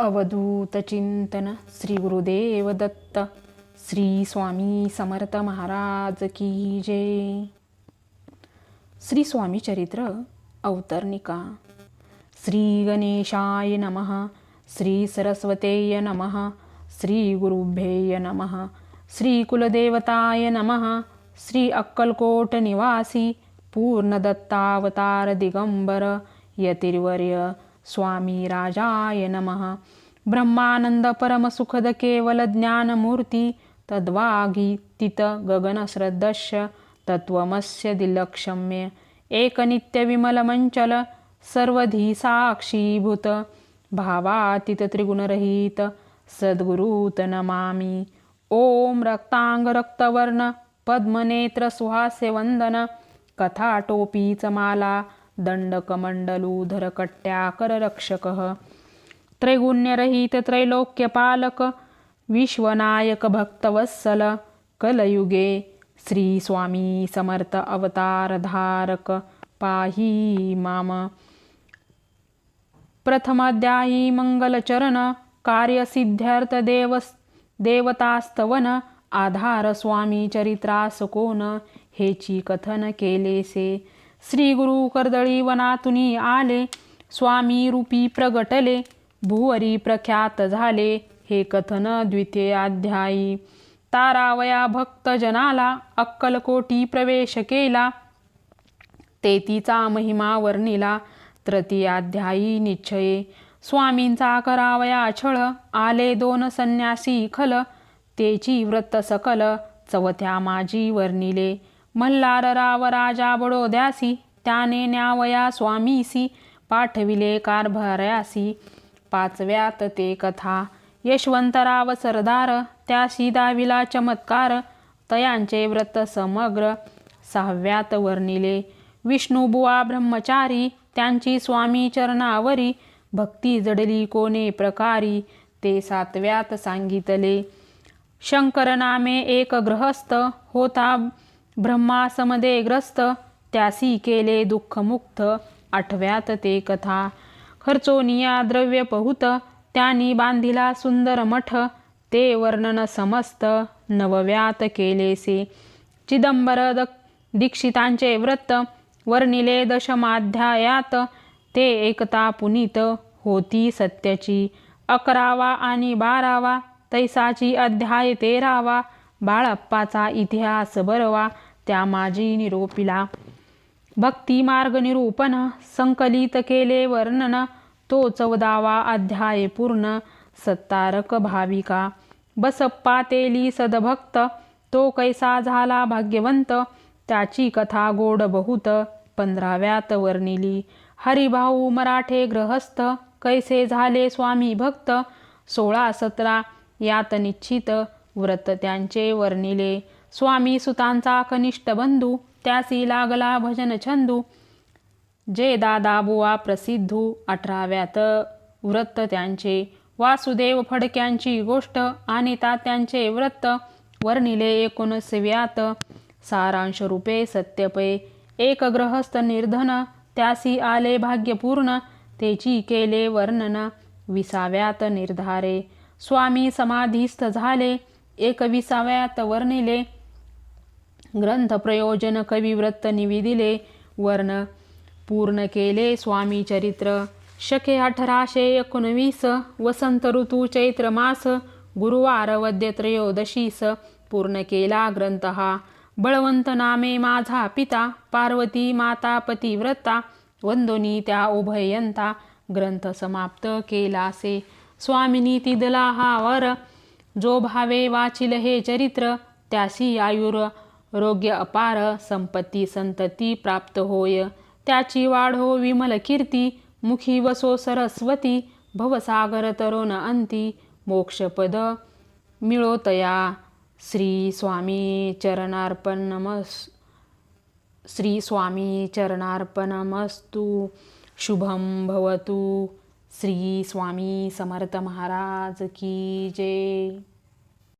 अवधूत चिंतन श्री गुरुदेव दत्त श्री स्वामी समर्थ महाराज की जय। श्री स्वामी चरित्र अवतरणिका। श्री गणेशाय नमः श्री सरस्वतेय नमः श्री गुरुभ्येय नमः श्री कुलदेवताय नमः श्री अक्कलकोट निवासी पूर्णदत्तावतार दिगंबर यतिर्वर्य स्वामी राजाय नमः। ब्रह्मानंद परमसुखद केवल ज्ञानमूर्ती तद्वागीतित गगनश्रद्धस्य तत्त्वमस्य दिलक्षम्य। एकनित्यविमलमञ्चल सर्वधी साक्षीभूत भावातीत त्रिगुणरहित सद्गुरुत नमामि ॐ रक्ताङ्गरक्तवर्ण पद्मनेत्र सुहास्य वन्दन कथाटोपीच माला त्रैगुण्यरहित त्रैलोक्यपालक विश्वनायक भक्तवत्सल कलयुगे श्री स्वामी समर्थ अवतारधारक पाही माम। प्रथमाध्यायी मंगलचरण कार्यसिद्ध्यर्थ देव देवतास्तवन आधार स्वामी चरित्रास कोण हेची कथन केलेसे। श्री गुरु कर्दळी वनातुनी आले. स्वामी रूपी प्रगटले. भुवरी प्रख्यात झाले. हे कथन द्वितीय अध्यायी. तारावया भक्त जनाला अक्कलकोटी प्रवेश केला. तेतीचा महिमा वर्णिला. तृतीयाध्यायी निश्चये. स्वामींचा करावया छळ. आले दोन संन्यासी खल. तेची व्रत सकल. चवथ्या माझी वर्णिले. मल्हार राव राजा बडोद्यासी त्याने न्यावया स्वामीसी पाठविले कारभार्यासी पाचव्यात ते कथा यशवंतराव सरदार त्याशी दाविला चमत्कार तयांचे व्रत समग्र. सहाव्यात वर्णिले विष्णुबुवा ब्रह्मचारी त्यांची स्वामी चरणावरी भक्ती जडली कोणे प्रकारी ते सातव्यात सांगितले. शंकर नामे एक ग्रहस्थ होता ब्रह्मासमदे ग्रस्त त्यासी केले दुःखमुक्त आठव्यात ते कथा. खर्चोनिया द्रव्य पहुत त्यांनी बांधिला सुंदर मठ ते वर्णन समस्त नवव्यात केलेसे चिदंबर द दीक्षितांचे व्रत वर्णिले दशमाध्यायात ते एकता पुनीत होती सत्याची. अकरावा आणि बारावा तैसाची अध्याय तेरावा बाळप्पाचा इतिहास बरवा. त्या माझी निरोपिला भक्ती मार्ग निरूपण संकलित केले वर्णन तो चौदावा अध्याय पूर्ण सत्तारक भाविका बसप्पा तेली सदभक्त तो कैसा झाला भाग्यवंत त्याची कथा गोड बहुत पंधराव्यात वर्णिली हरिभाऊ मराठे ग्रहस्थ कैसे झाले स्वामी भक्त सोळा सतरा यात निश्चित व्रत त्यांचे वर्णिले स्वामी सुतांचा कनिष्ठ बंधू त्यासी लागला भजन छंदू. जे दादा बुवा प्रसिद्धू अठराव्यात व्रत त्यांचे. वासुदेव फडक्यांची गोष्ट आणि तात्यांचे व्रत वर्णिले एकोणसव्यात. सारांश रूपे सत्यपे एक ग्रहस्थ निर्धन त्यासी आले भाग्यपूर्ण तेची केले वर्णन विसाव्यात निर्धारे. स्वामी समाधीस्थ झाले एकविसाव्यात वर्णिले ग्रंथ प्रयोजन कविव्रत निविदिले वर्ण पूर्ण केले स्वामी चरित्र. शके अठराशे एकोणवीस वसंत ऋतू चैत्र मास गुरुवार वद्य त्रयोदशीस पूर्ण केला ग्रंथ हा. बळवंत नामे माझा पिता पार्वती माता पतिव्रता वंदोनी त्या उभयंता ग्रंथ समाप्त केलासे स्वामिनी तिदला हा वर जो भावे वाचिल हे चरित्र त्यासी आयुर रोग्य अपार संपत्ती संतती प्राप्त होय. त्याची वाढ हो विमल कीर्ती मुखी वसो सरस्वती भवसागर तरुण अंती मोक्षपद मिळोतया. श्री स्वामी चरणार्पणमस् श्री स्वामी चरणार्पणमस्तु शुभम भवतु. श्री स्वामी समर्थ महाराज की जय.